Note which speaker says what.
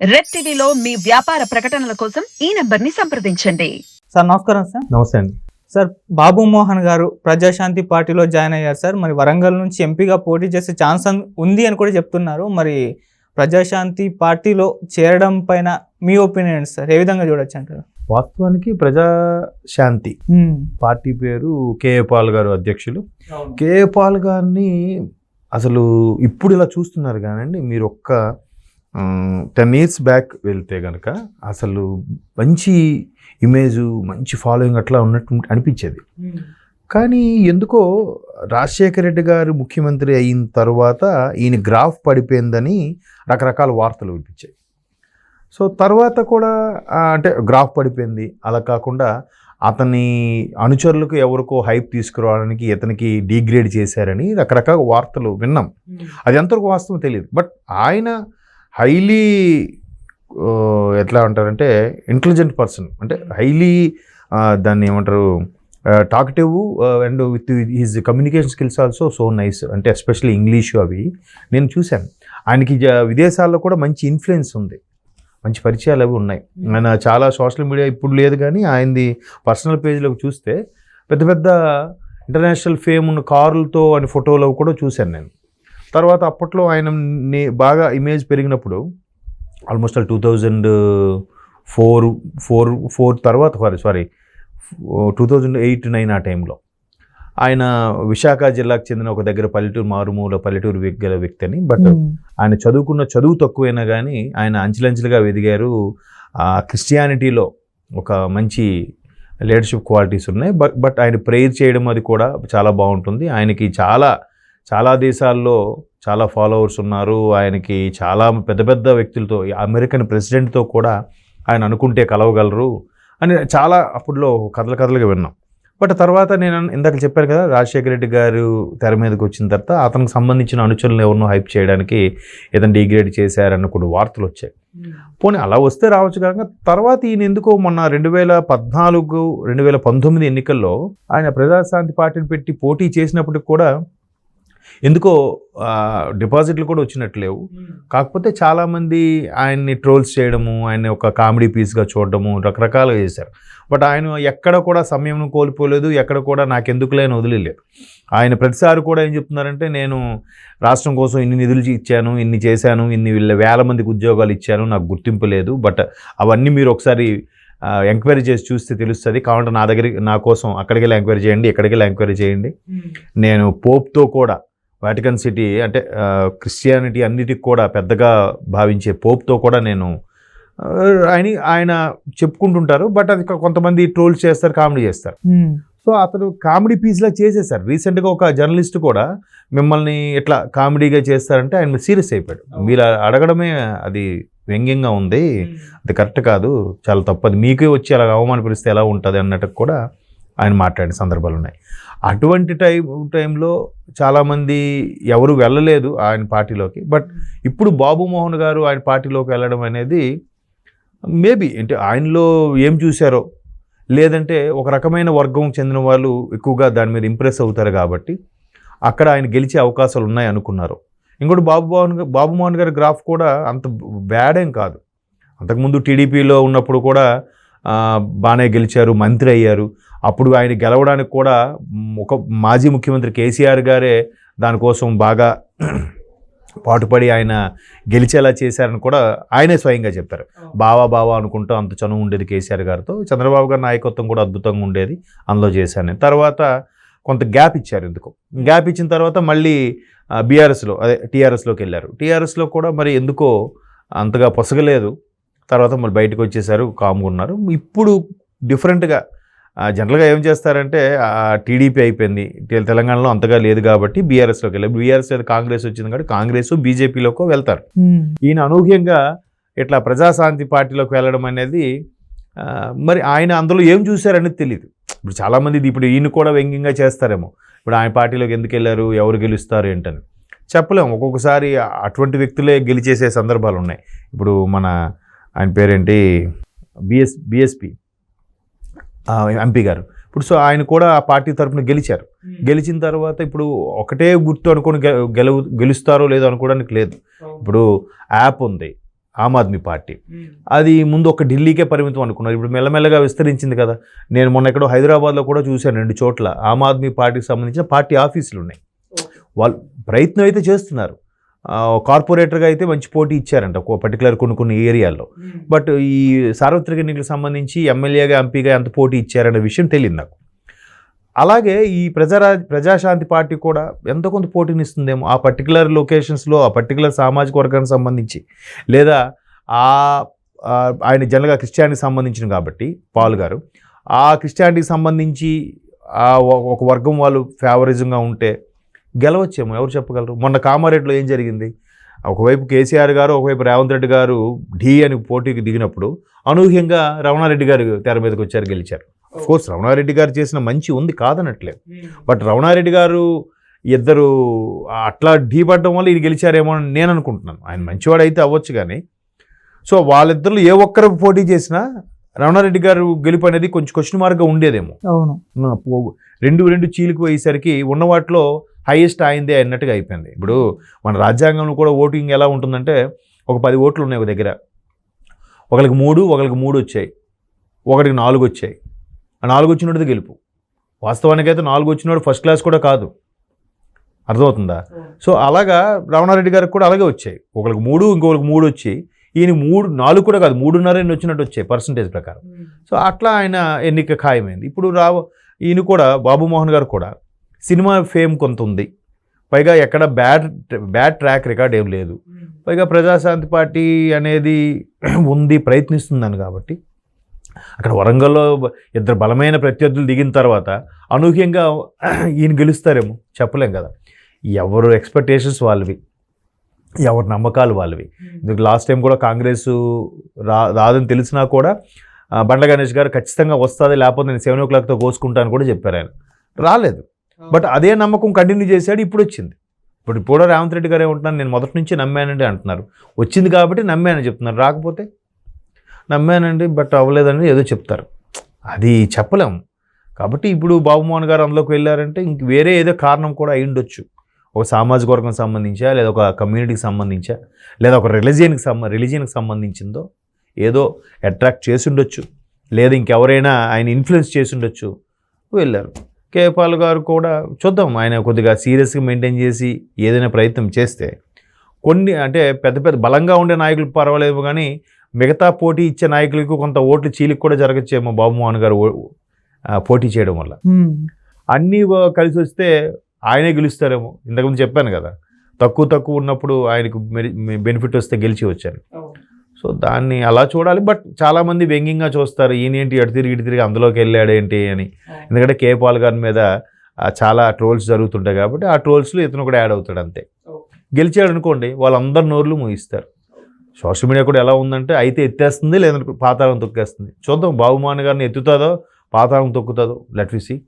Speaker 1: Red టీవీలో మీ వ్యాపార ప్రకటనల కోసం ఈ నంబర్ని సంప్రదించండి.
Speaker 2: సార్ నమస్కారం సార్.
Speaker 3: నమస్తే అండి.
Speaker 2: సార్ బాబు మోహన్ గారు ప్రజాశాంతి పార్టీలో జాయిన్ అయ్యారు సార్. మరి వరంగల్ నుంచి ఎంపీగా పోటీ చేసే ఛాన్స్ ఉంది అని కూడా చెప్తున్నారు. మరి ప్రజాశాంతి పార్టీలో చేరడం పైన మీ ఒపీనియన్ సార్? ఏ విధంగా చూడొచ్చు అంటారు?
Speaker 3: వాస్తవానికి ప్రజాశాంతి పార్టీ పేరు కేఏ పాల్ గారు అధ్యక్షులు. కేఏ పాల్ గారిని అసలు ఇప్పుడు ఇలా చూస్తున్నారు కానండి మీరు ఒక్క టెన్ ఇయర్స్ బ్యాక్ వెళ్తే కనుక అసలు మంచి ఇమేజ్ మంచి ఫాలోయింగ్ అట్లా ఉన్నట్టు అనిపించేది. కానీ ఎందుకో రాజశేఖర రెడ్డి గారు ముఖ్యమంత్రి అయిన తర్వాత ఈయన గ్రాఫ్ పడిపోయిందని రకరకాల వార్తలు వినిపించాయి. సో తర్వాత కూడా అంటే గ్రాఫ్ పడిపోయింది. అలా కాకుండా అతని అనుచరులకు ఎవరికో హైప్ తీసుకురావడానికి ఇతనికి డిగ్రేడ్ చేశారని రకరకాల వార్తలు విన్నాం. అది ఎంతవరకు వాస్తవం తెలియదు. బట్ ఆయన హైలీ ఎట్లా అంటారంటే ఇంటెలిజెంట్ పర్సన్. అంటే హైలీ దాన్ని ఏమంటారు talkative and with his communication skills also so nice. అంటే ఎస్పెషల్లీ ఇంగ్లీష్ అవి నేను చూశాను. ఆయనకి జ- విదేశాల్లో కూడా మంచి ఇన్ఫ్లుయెన్స్ ఉంది. మంచి పరిచయాలు అవి ఉన్నాయి. ఆయన చాలా సోషల్ మీడియా ఇప్పుడు లేదు కానీ ఆయనది పర్సనల్ పేజ్లోకి చూస్తే పెద్ద పెద్ద ఇంటర్నేషనల్ ఫేమ్ ఉన్న కార్లతో అని ఫోటోలు కూడా చూశాను నేను. తర్వాత అప్పట్లో ఆయన ని- బాగా ఇమేజ్ పెరిగినప్పుడు almost two thousand four four four తర్వాత sorry sorry two thousand eight nine ఆ టైంలో ఆయన విశాఖ జిల్లాకు చెందిన ఒక దగ్గర పల్లెటూరు మారుమూల పల్లెటూరు గల వ్యక్తి అని బట్ ఆయన చదువుకున్న చదువు తక్కువైనా కానీ ఆయన అంచెలంచెలుగా ఎదిగారు ఆ క్రిస్టియానిటీలో ఒక మంచి లీడర్షిప్ క్వాలిటీస్ ఉన్నాయి బట్ బట్ ఆయన ప్రేయర్ చేయడం అది కూడా చాలా బాగుంటుంది. ఆయనకి చాలా చాలా దేశాల్లో చాలా ఫాలోవర్స్ ఉన్నారు. ఆయనకి చాలా పెద్ద పెద్ద వ్యక్తులతో అమెరికన్ ప్రెసిడెంట్తో కూడా ఆయన అనుకుంటే కలవగలరు అని చాలా అప్పుడులో కథలు కథలుగా విన్నాం. బట్ తర్వాత నేను ఇందాక చెప్పాను కదా రాజశేఖర రెడ్డి గారు తెర మీదకి వచ్చిన తర్వాత అతనికి సంబంధించిన అనుచరులను ఎవరినో హైప్ చేయడానికి ఏదైనా డిగ్రేడ్ చేశారన్న కొన్ని వార్తలు వచ్చాయి. పోనీ అలా వస్తే రావచ్చు కాక తర్వాత ఈయన ఎందుకో మొన్న రెండు వేల పద్నాలుగు రెండు వేల పంతొమ్మిది ఎన్నికల్లో ఆయన ప్రజాశాంతి పార్టీని పెట్టి పోటీ చేసినప్పటికి కూడా ఎందుకో డిపాజిట్లు కూడా వచ్చినట్టు లేవు. కాకపోతే చాలామంది ఆయన్ని ట్రోల్స్ చేయడము ఆయన్ని ఒక కామెడీ పీస్గా చూడడము రకరకాలుగా చేశారు. బట్ ఆయన ఎక్కడ కూడా సమయం కోల్పోలేదు ఎక్కడ కూడా నాకెందుకులే అని వదిలేదు ఆయన ప్రతిసారి కూడా ఏం చెప్తున్నారంటే నేను రాష్ట్రం కోసం ఇన్ని నిధులు ఇచ్చాను ఇన్ని చేశాను ఇన్ని వీళ్ళ వేల మందికి ఉద్యోగాలు ఇచ్చాను నాకు గుర్తింపు లేదు బట్ అవన్నీ మీరు ఒకసారి ఎంక్వైరీ చేసి చూస్తే తెలుస్తుంది. కావాలంటే నా దగ్గరికి నా కోసం అక్కడికి వెళ్ళి ఎంక్వైరీ చేయండి ఇక్కడికి వెళ్ళి ఎంక్వైరీ చేయండి. నేను పోప్తో కూడా వాటికన్ సిటీ అంటే క్రిస్టియానిటీ అన్నిటికి కూడా పెద్దగా భావించే పోప్తో కూడా నేను ఆయన ఆయన చెప్పుకుంటుంటారు. బట్ అది కొంతమంది ట్రోల్స్ చేస్తారు కామెడీ చేస్తారు. సో అతను కామెడీ పీస్లా చేసేసారు. రీసెంట్గా ఒక జర్నలిస్ట్ కూడా మిమ్మల్ని ఇట్లా కామెడీగా చేస్తారంటే ఆయన సీరియస్ అయిపోయాడు. మీరు అడగడమే అది వ్యంగ్యంగా ఉంది. అది కరెక్ట్ కాదు. చాలా తప్పది. మీకే వచ్చి అలా అవమానపరిస్తే ఎలా ఉంటుంది అన్నట్టు కూడా ఆయన మాట్లాడిన సందర్భాలు ఉన్నాయి. అటువంటి టైం టైంలో చాలామంది ఎవరు వెళ్ళలేదు ఆయన పార్టీలోకి. బట్ ఇప్పుడు బాబు మోహన్ గారు ఆయన పార్టీలోకి వెళ్ళడం అనేది మేబీ అంటే ఆయనలో ఏం చూశారో లేదంటే ఒక రకమైన వర్గం చెందిన వాళ్ళు ఎక్కువగా దాని మీద ఇంప్రెస్ అవుతారు కాబట్టి అక్కడ ఆయన గెలిచే అవకాశాలు ఉన్నాయి అనుకున్నారు. ఇంకోటి బాబు మోహన్ బాబు మోహన్ గారి గ్రాఫ్ కూడా అంత బ్యాడ్ ఏం కాదు. అంతకుముందు టీడీపీలో ఉన్నప్పుడు కూడా బాగానే గెలిచారు మంత్రి అయ్యారు. అప్పుడు ఆయన గెలవడానికి కూడా ఒక మాజీ ముఖ్యమంత్రి కేసీఆర్ గారే దానికోసం బాగా పాటుపడి ఆయన గెలిచేలా చేశారని కూడా ఆయనే స్వయంగా చెప్పారు. బావా బావా అనుకుంటూ అంత చనువు ఉండేది కేసీఆర్ గారితో. చంద్రబాబు గారి నాయకత్వం కూడా అద్భుతంగా ఉండేది అందులో చేశాను. తర్వాత కొంత గ్యాప్ ఇచ్చారు ఎందుకు? గ్యాప్ ఇచ్చిన తర్వాత మళ్ళీ బీఆర్ఎస్లో అదే టీఆర్ఎస్లోకి వెళ్ళారు. టీఆర్ఎస్లో కూడా మరి ఎందుకో అంతగా పొసగలేదు. తర్వాత మళ్ళీ బయటకు వచ్చేసారు కామ్గా ఉన్నారు. ఇప్పుడు డిఫరెంట్గా జనరల్గా ఏం చేస్తారంటే టీడీపీ అయిపోయింది. తెలంగాణలో అంతగా లేదు కాబట్టి బీఆర్ఎస్లోకి వెళ్ళారు. బీఆర్ఎస్ లేదు కాంగ్రెస్ వచ్చింది కాబట్టి కాంగ్రెస్ బీజేపీలోకి వెళ్తారు. ఈయన అనూహ్యంగా ఇట్లా ప్రజాశాంతి పార్టీలోకి వెళ్ళడం అనేది మరి ఆయన అందులో ఏం చూశారనేది తెలియదు ఇప్పుడు చాలామంది ఇప్పుడు ఈయన కూడా వ్యంగ్యంగా చేస్తారేమో. ఇప్పుడు ఆయన పార్టీలోకి ఎందుకు వెళ్ళారు ఎవరు గెలుస్తారు ఏంటని. చెప్పలేము ఒక్కొక్కసారి అటువంటి వ్యక్తులే గెలిచేసే సందర్భాలు ఉన్నాయి ఇప్పుడు మన ఆయన పేరేంటి? బిఎస్ బిఎస్పి ఎంపీ గారు. ఇప్పుడు సో ఆయన కూడా ఆ పార్టీ తరఫున గెలిచారు. గెలిచిన తర్వాత ఇప్పుడు ఒకటే గుర్తు అనుకుని గెలవు గెలుస్తారో లేదో అనుకోవడానికి లేదు. ఇప్పుడు యాప్ ఉంది ఆమ్ ఆద్మీ పార్టీ. అది ముందు ఒక ఢిల్లీకే పరిమితం అనుకున్నారు. ఇప్పుడు మెల్లమెల్లగా విస్తరించింది కదా. నేను మొన్న ఎక్కడో హైదరాబాద్లో కూడా చూశాను రెండు చోట్ల. ఆమ్ ఆద్మీ పార్టీకి సంబంధించిన పార్టీ ఆఫీసులు ఉన్నాయి. వాళ్ళు ప్రయత్నం అయితే చేస్తున్నారు. కార్పొరేటర్గా అయితే మంచి పోటీ ఇచ్చారంట ఒక పర్టికులర్ కొన్ని కొన్ని ఏరియాల్లో. బట్ ఈ సార్వత్రిక ఎన్నికలకు సంబంధించి ఎమ్మెల్యేగా ఎంపీగా ఎంత పోటీ ఇచ్చారనే విషయం తెలియదు నాకు. అలాగే ఈ ప్రజారా ప్రజాశాంతి పార్టీ కూడా ఎంతో కొంత పోటీని ఇస్తుందేమో ఆ పర్టికులర్ లొకేషన్స్లో ఆ పర్టికులర్ సామాజిక వర్గానికి సంబంధించి లేదా ఆ ఆయన జనరల్గా క్రిస్టియానిటీకి సంబంధించిన కాబట్టి పాల్ గారు ఆ క్రిస్టియానిటీకి సంబంధించి ఒక వర్గం వాళ్ళు ఫేవరిజంగా ఉంటే గెలవచ్చేమో ఎవరు చెప్పగలరు? మొన్న కామారెడ్డిలో ఏం జరిగింది? ఒకవైపు కేసీఆర్ గారు ఒకవైపు రేవంత్ రెడ్డి గారు ఢీ అని పోటీకి దిగినప్పుడు అనూహ్యంగా రమణారెడ్డి గారు తెర మీదకి వచ్చారు గెలిచారు. కోర్స్ రమణారెడ్డి గారు చేసిన మంచి ఉంది కాదనట్లేదు. బట్ రమణారెడ్డి గారు ఇద్దరు అట్లా ఢీ పడడం వల్ల ఈయన గెలిచారేమో అని నేను అనుకుంటున్నాను. ఆయన మంచివాడు అయితే అవ్వచ్చు కానీ. సో వాళ్ళిద్దరు ఏ ఒక్కరు పోటీ చేసినా రమణారెడ్డి గారు గెలుపు అనేది కొంచెం క్వశ్చన్ మార్క్గా ఉండేదేమో.
Speaker 2: అవును.
Speaker 3: రెండు రెండు చీలికి పోయేసరికి ఉన్న వాటిలో హైయెస్ట్ అయిందే అన్నట్టుగా అయిపోయింది. ఇప్పుడు మన రాజ్యాంగంలో కూడా ఓటింగ్ ఎలా ఉంటుందంటే ఒక పది ఓట్లు ఉన్నాయి ఒక దగ్గర. ఒకరికి మూడు ఒకరికి మూడు వచ్చాయి. ఒకరికి నాలుగు వచ్చాయి. ఆ నాలుగు వచ్చినోడిది గెలుపు. వాస్తవానికి అయితే నాలుగు వచ్చినోడు ఫస్ట్ క్లాస్ కూడా కాదు. అర్థమవుతుందా? సో అలాగా రమణారెడ్డి గారికి కూడా అలాగే వచ్చాయి. ఒకరికి మూడు ఇంకొకరికి మూడు వచ్చి ఈయన మూడు నాలుగు కూడా కాదు మూడున్నర ఎన్ని వచ్చినట్టు వచ్చాయి పర్సంటేజ్ ప్రకారం. సో అట్లా ఆయన ఎన్నిక ఖాయమైంది. ఇప్పుడు రావు ఈయన కూడా బాబు మోహన్ గారు కూడా సినిమా ఫేమ్ కొంత ఉంది. పైగా ఎక్కడ బ్యాడ్ బ్యాడ్ ట్రాక్ రికార్డ్ ఏం లేదు. పైగా ప్రజాశాంతి పార్టీ అనేది ఉంది ప్రయత్నిస్తుందని కాబట్టి. అక్కడ వరంగల్లో ఇద్దరు బలమైన ప్రత్యర్థులు దిగిన తర్వాత అనూహ్యంగా ఈయన గెలుస్తారేమో చెప్పలేం కదా. ఎవరు ఎక్స్పెక్టేషన్స్ వాళ్ళవి. ఎవరి నమ్మకాలు వాళ్ళవి. ఇందుకు లాస్ట్ టైం కూడా కాంగ్రెస్ రా రాదని తెలిసినా కూడా బండ్ల గణేష్ గారు ఖచ్చితంగా వస్తుంది లేకపోతే నేను సెవెన్ ఓ క్లాక్తో కోసుకుంటాను కూడా చెప్పారు ఆయన. రాలేదు. బట్ అదే నమ్మకం కంటిన్యూ చేశాడు ఇప్పుడు వచ్చింది ఇప్పుడు ఇప్పుడు రేవంత్ రెడ్డి గారు ఏమంటున్నారు నేను మొదటి నుంచి నమ్మానండి అంటున్నారు. వచ్చింది కాబట్టి నమ్మానని చెప్తున్నారు. రాకపోతే నమ్మానండి బట్ అవ్వలేదండి ఏదో చెప్తారు. అది చెప్పలేం. కాబట్టి ఇప్పుడు బాబుమోహన్ గారు అందులోకి వెళ్ళారంటే ఇంక వేరే ఏదో కారణం కూడా అయి ఉండొచ్చు. ఒక సామాజిక వర్గం సంబంధించా లేదా ఒక కమ్యూనిటీకి సంబంధించా లేదా ఒక రిలీజియన్కి సంబ రిలీజియన్కి సంబంధించిందో ఏదో అట్రాక్ట్ చేసి ఉండొచ్చు. లేదా ఇంకెవరైనా ఆయన ఇన్ఫ్లుయెన్స్ చేసి ఉండొచ్చు. వెళ్ళారు. కేపాల్ గారు కూడా చూద్దాం. ఆయన కొద్దిగా సీరియస్గా మెయింటైన్ చేసి ఏదైనా ప్రయత్నం చేస్తే కొన్ని అంటే పెద్ద పెద్ద బలంగా ఉండే నాయకులు పర్వాలేదు కానీ మిగతా పోటీ ఇచ్చే నాయకులకు కొంత ఓట్లు చీలికి కూడా జరగచ్చేమో బాబుమోహన్ గారు పోటీ చేయడం వల్ల. అన్నీ కలిసి వస్తే ఆయనే గెలుస్తారేమో. ఇంతకుముందు చెప్పాను కదా. తక్కువ తక్కువ ఉన్నప్పుడు ఆయనకు బెనిఫిట్ వస్తే గెలిచి వచ్చారు సో దాన్ని అలా చూడాలి. బట్ చాలామంది వ్యంగ్యంగా చూస్తారు ఈయనేంటి అటు తిరిగి ఇటు తిరిగి అందులోకి వెళ్ళాడేంటి అని. ఎందుకంటే కే పాల్ గారి మీద చాలా ట్రోల్స్ జరుగుతుంటాయి కాబట్టి ఆ ట్రోల్స్లో ఇతను కూడా యాడ్ అవుతాడు అంతే. గెలిచాడు అనుకోండి వాళ్ళందరి నోర్లు ముగిస్తారు సోషల్ మీడియా కూడా ఎలా ఉందంటే అయితే ఎత్తేస్తుంది లేదంటే పాతాళం తొక్కేస్తుంది. చూద్దాం బాబుమాన్ గారిని ఎత్తుతుందో పాతాళం తొక్కుతుందో లెట్ వి సీ.